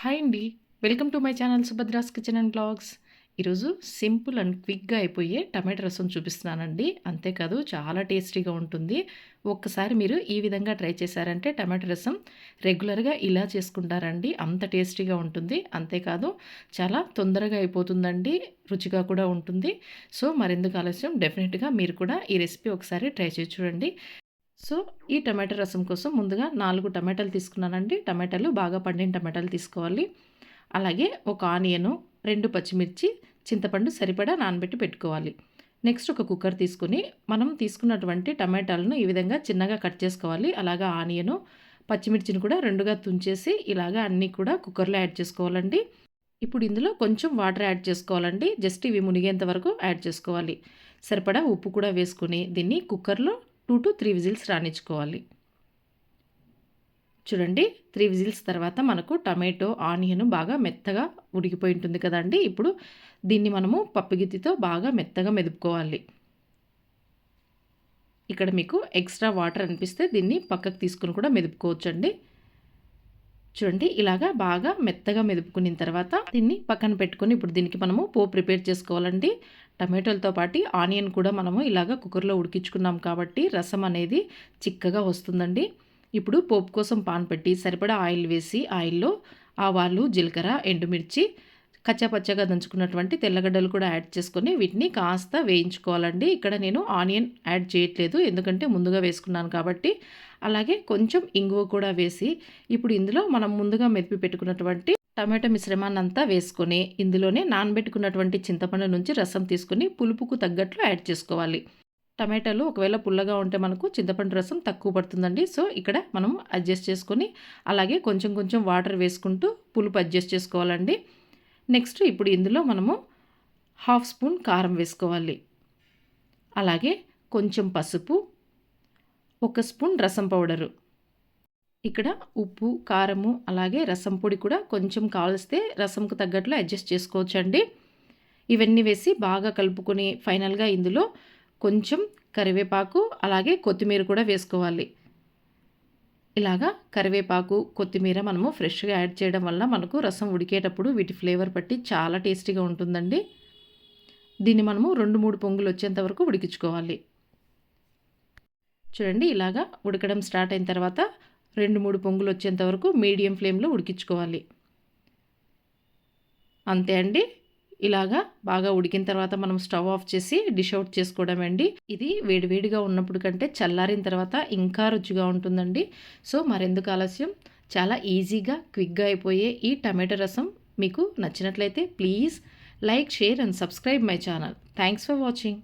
Hi అండి. Welcome to my channel Subhadra's kitchen and blogs. ఈరోజు simple and క్విక్గా అయిపోయే టమాటో రసం చూపిస్తున్నానండి. అంతేకాదు చాలా టేస్టీగా ఉంటుంది. ఒక్కసారి మీరు ఈ విధంగా ట్రై చేశారంటే టమాటో రసం రెగ్యులర్గా ఇలా చేసుకుంటారండి. అంత టేస్టీగా ఉంటుంది. అంతేకాదు చాలా తొందరగా అయిపోతుందండి. రుచిగా కూడా ఉంటుంది. సో మరెందుకు ఆలస్యం? డెఫినెట్గా మీరు కూడా ఈ రెసిపీ ఒకసారి ట్రై చేసి చూడండి. సో ఈ టమాటా రసం కోసం ముందుగా నాలుగు టమాటాలు తీసుకున్నానండి. టమాటాలు బాగా పండిన టమాటాలు తీసుకోవాలి. అలాగే ఒక ఆనియను రెండు పచ్చిమిర్చి చింతపండు సరిపడా నానబెట్టి పెట్టుకోవాలి. నెక్స్ట్ ఒక కుక్కర్ తీసుకుని మనం తీసుకున్నటువంటి టమాటాలను ఈ విధంగా చిన్నగా కట్ చేసుకోవాలి. అలాగా ఆనియను పచ్చిమిర్చిని కూడా రెండుగా తుంచేసి ఇలాగా అన్నీ కూడా కుక్కర్లో యాడ్ చేసుకోవాలండి. ఇప్పుడు ఇందులో కొంచెం వాటర్ యాడ్ చేసుకోవాలండి. జస్ట్ ఇవి మునిగేంత వరకు యాడ్ చేసుకోవాలి. సరిపడా ఉప్పు కూడా వేసుకుని దీన్ని కుక్కర్లో టూ టు త్రీ విజిల్స్ రాణించుకోవాలి. చూడండి త్రీ విజిల్స్ తర్వాత మనకు టమాటో ఆనియన్ బాగా మెత్తగా ఉడికిపోయి ఉంటుంది కదండి. ఇప్పుడు దీన్ని మనము పప్పుగిత్తితో బాగా మెత్తగా మెదుపుకోవాలి. ఇక్కడ మీకు ఎక్స్ట్రా వాటర్ అనిపిస్తే దీన్ని పక్కకు తీసుకుని కూడా మెదుపుకోవచ్చండి. చూడండి ఇలాగా బాగా మెత్తగా మెదుపుకున్న తర్వాత దీన్ని పక్కన పెట్టుకొని ఇప్పుడు దీనికి మనము పోపు ప్రిపేర్ చేసుకోవాలండి. టమాటోలతో పాటు ఆనియన్ కూడా మనము ఇలాగ కుక్కర్లో ఉడికించుకున్నాం కాబట్టి రసం అనేది చిక్కగా వస్తుందండి. ఇప్పుడు పోపు కోసం పాన్ పెట్టి సరిపడా ఆయిల్ వేసి ఆయిల్లో ఆవాలు జీలకర్ర ఎండుమిర్చి కచ్చాపచ్చగా దంచుకున్నటువంటి తెల్లగడ్డలు కూడా యాడ్ చేసుకొని వీటిని కాస్త వేయించుకోవాలండి. ఇక్కడ నేను ఆనియన్ యాడ్ చేయట్లేదు ఎందుకంటే ముందుగా వేసుకున్నాను కాబట్టి. అలాగే కొంచెం ఇంగువ కూడా వేసి ఇప్పుడు ఇందులో మనం ముందుగా మెదిపి పెట్టుకున్నటువంటి టమాటో మిశ్రమాన్ని అంతా వేసుకొని ఇందులోనే నానబెట్టుకున్నటువంటి చింతపండు నుంచి రసం తీసుకుని పులుపుకు తగ్గట్లు యాడ్ చేసుకోవాలి. టమాటాలు ఒకవేళ పుల్లగా ఉంటే మనకు చింతపండు రసం తక్కువ పడుతుందండి. సో ఇక్కడ మనం అడ్జస్ట్ చేసుకొని అలాగే కొంచెం కొంచెం వాటర్ వేసుకుంటూ పులుపు అడ్జస్ట్ చేసుకోవాలండి. నెక్స్ట్ ఇప్పుడు ఇందులో మనము హాఫ్ స్పూన్ కారం వేసుకోవాలి. అలాగే కొంచెం పసుపు ఒక స్పూన్ రసం పౌడరు. ఇక్కడ ఉప్పు కారము అలాగే రసం పొడి కూడా కొంచెం కావలిస్తే రసంకు తగ్గట్లు అడ్జస్ట్ చేసుకోవచ్చండి. ఇవన్నీ వేసి బాగా కలుపుకొని ఫైనల్గా ఇందులో కొంచెం కరివేపాకు అలాగే కొత్తిమీర కూడా వేసుకోవాలి. ఇలాగా కరివేపాకు కొత్తిమీర మనము ఫ్రెష్గా యాడ్ చేయడం వల్ల మనకు రసం ఉడికేటప్పుడు వీటి ఫ్లేవర్ పట్టి చాలా టేస్టీగా ఉంటుందండి. దీన్ని మనము రెండు మూడు పొంగులు వచ్చేంత వరకు ఉడికించుకోవాలి. చూడండి ఇలాగా ఉడకడం స్టార్ట్ అయిన తర్వాత రెండు మూడు పొంగులు వచ్చేంత వరకు మీడియం ఫ్లేమ్లో ఉడికించుకోవాలి. అంతే అండి. ఇలాగా బాగా ఉడికిన తర్వాత మనం స్టవ్ ఆఫ్ చేసి డిష్ అవుట్ చేసుకోవడం అండి. ఇది వేడివేడిగా ఉన్నప్పుడు కంటే చల్లారిన తర్వాత ఇంకా రుచిగా ఉంటుందండి. సో మరెందుకు ఆలస్యం? చాలా ఈజీగా క్విక్గా అయిపోయే ఈ టమాటో రసం మీకు నచ్చినట్లయితే please like share and subscribe my channel. Thanks for watching.